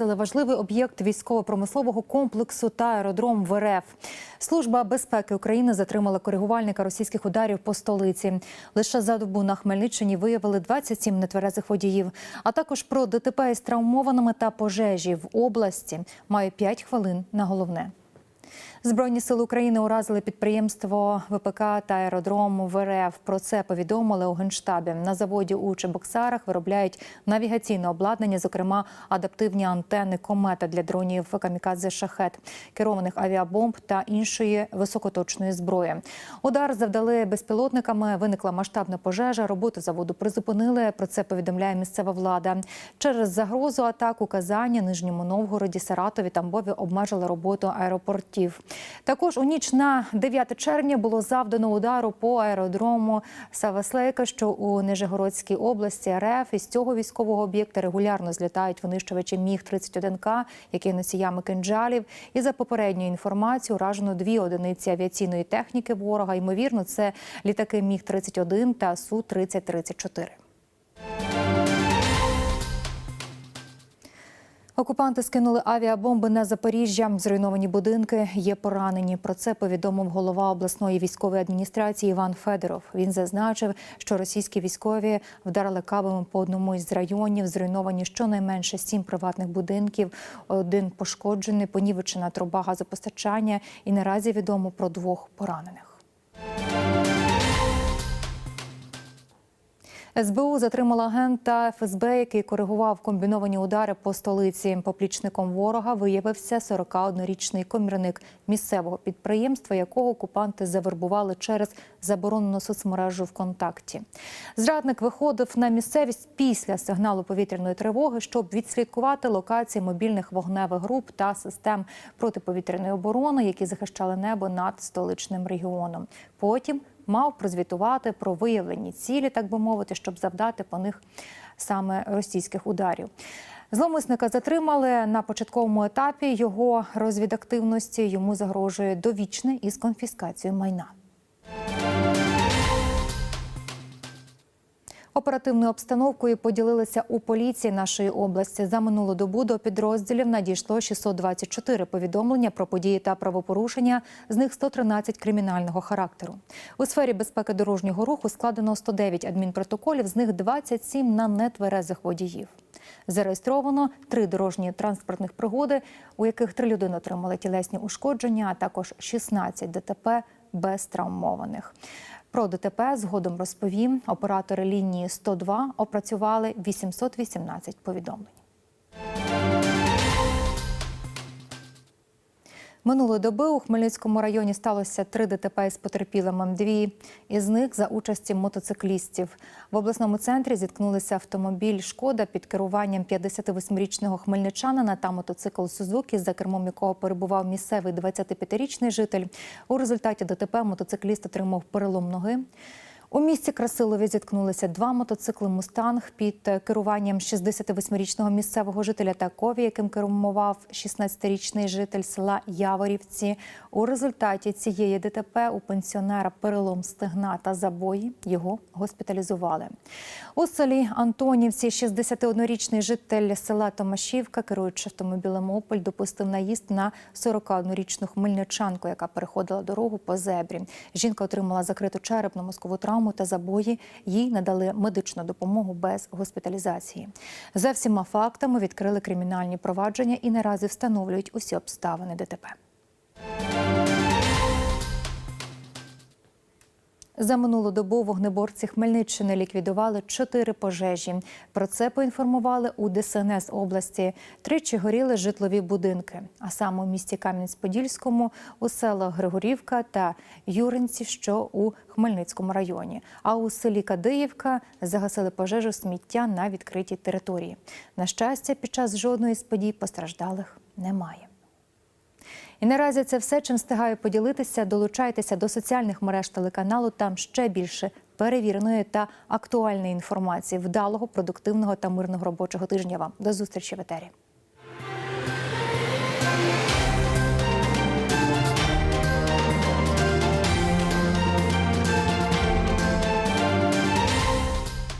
Важливий об'єкт військово-промислового комплексу та аеродром в РФ. Служба безпеки України затримала коригувальника російських ударів по столиці. Лише за добу на Хмельниччині виявили 27 нетверезих водіїв, а також про ДТП із травмованими та пожежі в області. Маю 5 хвилин на головне. Збройні сили України уразили підприємство ВПК та аеродром в РФ. Про це повідомили у генштабі. На заводі у Чебоксарах виробляють навігаційне обладнання, зокрема адаптивні антени комета для дронів камікадзе шахет, керованих авіабомб та іншої високоточної зброї. Удар завдали безпілотниками. Виникла масштабна пожежа. Роботу заводу призупинили. Про це повідомляє місцева влада. Через загрозу атак у Казані, Нижньому Новгороді, Саратові, Тамбові обмежили роботу аеропортів. Також у ніч на 9 червня було завдано удару по аеродрому Саваслейка, що у Нижегородській області РФ. Із цього військового об'єкта регулярно злітають винищувачі Міг 31 к які носіями кинджалів. І за попередньою інформацією уражено дві одиниці авіаційної техніки ворога. Ймовірно, це літаки Міг 31 та Су 3034 Окупанти скинули авіабомби на Запоріжжя. Зруйновані будинки є поранені. Про це повідомив голова обласної військової адміністрації Іван Федоров. Він зазначив, що російські військові вдарили кабами по одному із районів. Зруйновані щонайменше сім приватних будинків. Один пошкоджений, понівечена труба газопостачання. І наразі відомо про двох поранених. СБУ затримала агента ФСБ, який коригував комбіновані удари по столиці. Поплічником ворога виявився 41-річний комірник місцевого підприємства, якого окупанти завербували через заборонену соцмережу ВКонтакті. Зрадник виходив на місцевість після сигналу повітряної тривоги, щоб відслідкувати локації мобільних вогневих груп та систем протиповітряної оборони, які захищали небо над столичним регіоном. Потім мав прозвітувати про виявлені цілі, так би мовити, щоб завдати по них саме російських ударів. Зломисника затримали на початковому етапі його розвідактивності. Йому загрожує довічне із конфіскацією майна. Оперативною обстановкою поділилися у поліції нашої області. За минулу добу до підрозділів надійшло 624 повідомлення про події та правопорушення. З них 113 кримінального характеру. У сфері безпеки дорожнього руху складено 109 адмінпротоколів, з них 27 на нетверезих водіїв. Зареєстровано три дорожні транспортних пригоди, у яких три людини отримали тілесні ушкодження, а також 16 ДТП без травмованих. Про ДТП згодом розповім. Оператори лінії 102 опрацювали 818 повідомлень. Минулої доби у Хмельницькому районі сталося три ДТП з потерпілими. Дві із них за участі мотоциклістів. В обласному центрі зіткнулися автомобіль Шкода під керуванням 58-річного хмельничанина та мотоцикл Сузуки, за кермом якого перебував місцевий 25-річний житель. У результаті ДТП мотоцикліст отримав перелом ноги. У місті Красилові зіткнулися два мотоцикли Мустанг під керуванням 68-річного місцевого жителя та кові, яким кермував 16-річний житель села Яворівці. У результаті цієї ДТП у пенсіонера перелом стегна та забої його госпіталізували. У селі Антонівці 61-річний житель села Томашівка, керуючи автомобілем Опель, допустив наїзд на 41-річну хмельничанку, яка переходила дорогу по зебрі. Жінка отримала закриту черепно мозкову травму та забої. Їй надали медичну допомогу без госпіталізації. За всіма фактами відкрили кримінальні провадження і наразі встановлюють усі обставини ДТП. За минулу добу вогнеборці Хмельниччини ліквідували чотири пожежі. Про це поінформували у ДСНС області. Тричі горіли житлові будинки, а саме у місті Кам'янець-Подільському, у селах Григорівка та Юринці, що у Хмельницькому районі. А у селі Кадиївка загасили пожежу сміття на відкритій території. На щастя, під час жодної з подій постраждалих немає. І наразі це все, чим встигаю поділитися. Долучайтеся до соціальних мереж телеканалу. Там ще більше перевіреної та актуальної інформації, вдалого, продуктивного та мирного робочого тижня. Вам до зустрічі в етері.